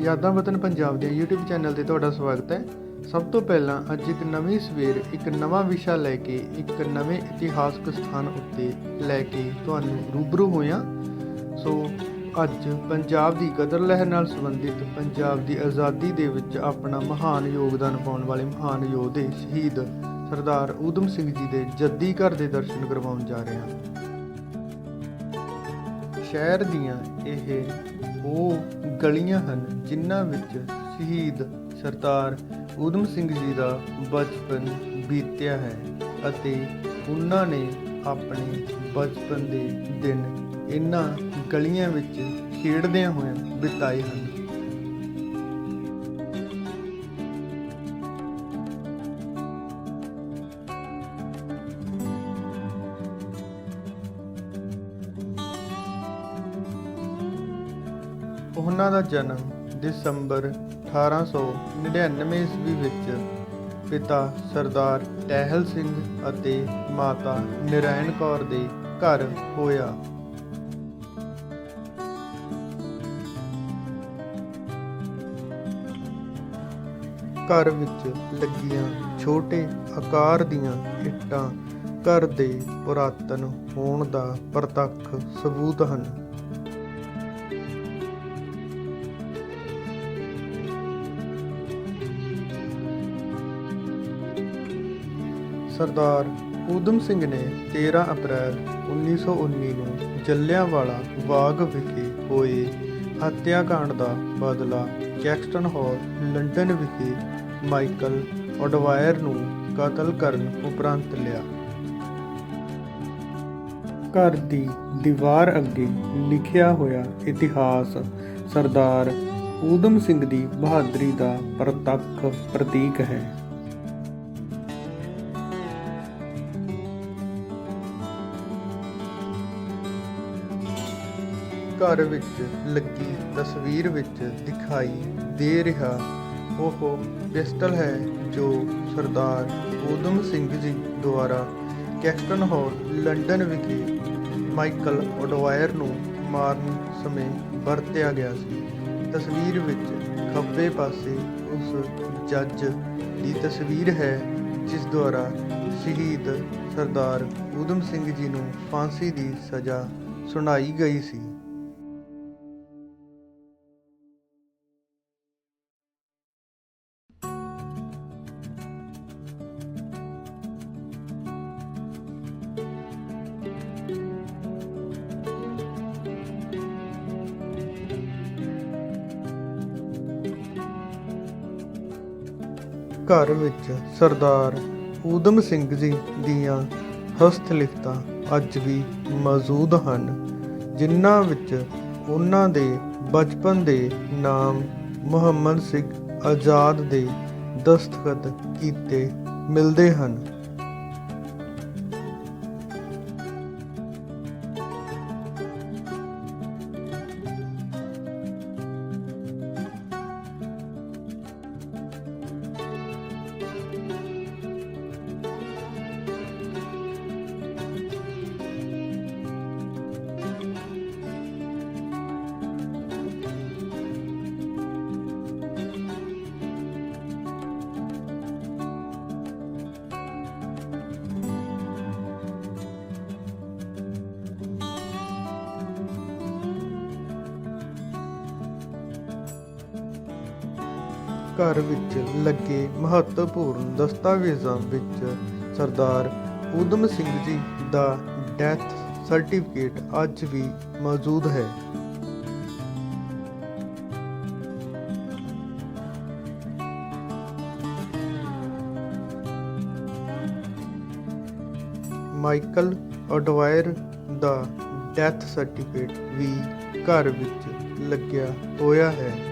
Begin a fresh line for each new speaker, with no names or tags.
ਯਾਦਾਂ ਵਤਨ ਪੰਜਾਬ ਦੇ YouTube ਚੈਨਲ ਤੇ ਤੁਹਾਡਾ ਸਵਾਗਤ ਹੈ। ਸਭ ਤੋਂ ਪਹਿਲਾਂ ਅੱਜ ਇੱਕ ਨਵੀਂ ਸਵੇਰ, ਇੱਕ ਨਵਾਂ ਵਿਸ਼ਾ ਲੈ ਕੇ, ਇੱਕ ਨਵੇਂ ਇਤਿਹਾਸਕ ਸਥਾਨ ਉੱਤੇ ਲੈ ਕੇ ਤੁਹਾਨੂੰ ਰੂਬਰੂ ਹੋਇਆ। ਸੋ ਅੱਜ ਪੰਜਾਬ ਦੀ ਕਦਰ ਲਹਿਰ ਨਾਲ ਸੰਬੰਧਿਤ ਪੰਜਾਬ ਦੀ ਆਜ਼ਾਦੀ ਦੇ ਵਿੱਚ ਆਪਣਾ ਮਹਾਨ ਯੋਗਦਾਨ ਪਾਉਣ ਵਾਲੇ ਮਹਾਨ ਯੋਧੇ ਸ਼ਹੀਦ ਸਰਦਾਰ ਊਧਮ ਸਿੰਘ ਜੀ ਦੇ ਜੱਦੀ ਘਰ ਦੇ ਦਰਸ਼ਨ ਕਰਵਾਉਣ ਜਾ ਰਹੇ ਹਾਂ। ਸ਼ਹਿਰ ਦੀਆਂ ਇਹ ਉਹ ਗਲੀਆਂ ਹਨ, ਜਿਨ੍ਹਾਂ ਵਿੱਚ ਸ਼ਹੀਦ ਸਰਦਾਰ ਊਧਮ ਸਿੰਘ ਜੀ ਦਾ ਬਚਪਨ ਬੀਤਿਆ ਹੈ ਅਤੇ ਉਹਨਾਂ ਨੇ ਆਪਣੇ ਬਚਪਨ ਦੇ ਦਿਨ ਇਹਨਾਂ ਗਲੀਆਂ ਵਿੱਚ ਖੇਡਦਿਆਂ ਹੋਇਆਂ ਬਿਤਾਏ ਹਨ। ਉਹਨਾਂ ਦਾ ਜਨਮ ਦਸੰਬਰ 1899 ਈਸਵੀ ਵਿੱਚ ਪਿਤਾ ਸਰਦਾਰ ਟਹਿਲ ਸਿੰਘ ਅਤੇ ਮਾਤਾ ਨਰਾਇਣ ਕੌਰ ਦੇ ਘਰ ਹੋਇਆ। ਘਰ ਵਿੱਚ ਲੱਗੀਆਂ ਛੋਟੇ ਆਕਾਰ ਦੀਆਂ ਇੱਟਾਂ ਘਰ ਦੇ ਪੁਰਾਤਨ ਹੋਣ ਦਾ ਪ੍ਰਤੱਖ ਸਬੂਤ ਹਨ। ਸਰਦਾਰ ਊਧਮ ਸਿੰਘ ਨੇ 13 ਅਪ੍ਰੈਲ 1919 ਨੂੰ ਜੱਲਿਆਂਵਾਲਾ ਬਾਗ ਵਿਖੇ ਹੋਏ ਹੱਤਿਆਕਾਂਡ ਦਾ ਬਦਲਾ ਜੈਕਸਟਨ ਹਾਲ, ਲੰਡਨ ਵਿਖੇ ਮਾਈਕਲ ਓਡਵਾਇਰ ਨੂੰ ਕਤਲ ਕਰਨ ਉਪਰੰਤ ਲਿਆ। ਘਰ ਦੀ ਦੀਵਾਰ ਅੱਗੇ ਲਿਖਿਆ ਹੋਇਆ ਇਤਿਹਾਸ ਸਰਦਾਰ ਊਧਮ ਸਿੰਘ ਦੀ ਬਹਾਦਰੀ ਦਾ ਪ੍ਰਤੱਖ ਪ੍ਰਤੀਕ ਹੈ। ਘਰ ਵਿੱਚ ਲੱਗੀ ਤਸਵੀਰ ਵਿੱਚ ਦਿਖਾਈ ਦੇ ਰਿਹਾ ਉਹ ਪਿਸਟਲ ਹੈ ਜੋ ਸਰਦਾਰ ਊਧਮ ਸਿੰਘ ਜੀ ਦੁਆਰਾ ਕੈਕਸਟਨ ਹਾਲ ਲੰਡਨ ਵਿਖੇ ਮਾਈਕਲ ਔਡਵਾਇਰ ਨੂੰ ਮਾਰਨ ਸਮੇਂ ਵਰਤਿਆ ਗਿਆ ਸੀ। ਤਸਵੀਰ ਵਿੱਚ ਖੱਬੇ ਪਾਸੇ ਉਸ ਜੱਜ ਦੀ ਤਸਵੀਰ ਹੈ ਜਿਸ ਦੁਆਰਾ ਸ਼ਹੀਦ ਸਰਦਾਰ ਊਧਮ ਸਿੰਘ ਜੀ ਨੂੰ ਫਾਂਸੀ ਦੀ ਸਜ਼ਾ ਸੁਣਾਈ ਗਈ ਸੀ। ਘਰ ਵਿੱਚ ਸਰਦਾਰ ਊਧਮ ਸਿੰਘ ਜੀ ਦੀਆਂ ਹਸਤ ਲਿਖਤਾਂ ਅੱਜ ਵੀ ਮੌਜੂਦ ਹਨ, ਜਿਨ੍ਹਾਂ ਵਿੱਚ ਉਹਨਾਂ ਦੇ ਬਚਪਨ ਦੇ ਨਾਮ ਮੁਹੰਮਦ ਸਿੰਘ ਆਜ਼ਾਦ ਦੇ ਦਸਤਖਤ ਕੀਤੇ ਮਿਲਦੇ ਹਨ। ਘਰ ਵਿੱਚ ਲੱਗੇ ਮਹੱਤਵਪੂਰਨ ਦਸਤਾਵੇਜ਼ਾਂ ਵਿੱਚ ਸਰਦਾਰ ਊਧਮ ਸਿੰਘ ਜੀ ਦਾ ਡੈਥ ਸਰਟੀਫਿਕੇਟ ਅੱਜ ਵੀ ਮੌਜੂਦ ਹੈ। ਮਾਈਕਲ ਔਡਵਾਇਰ ਦਾ ਡੈਥ ਸਰਟੀਫਿਕੇਟ ਵੀ ਘਰ ਵਿੱਚ ਲੱਗਿਆ ਹੋਇਆ ਹੈ।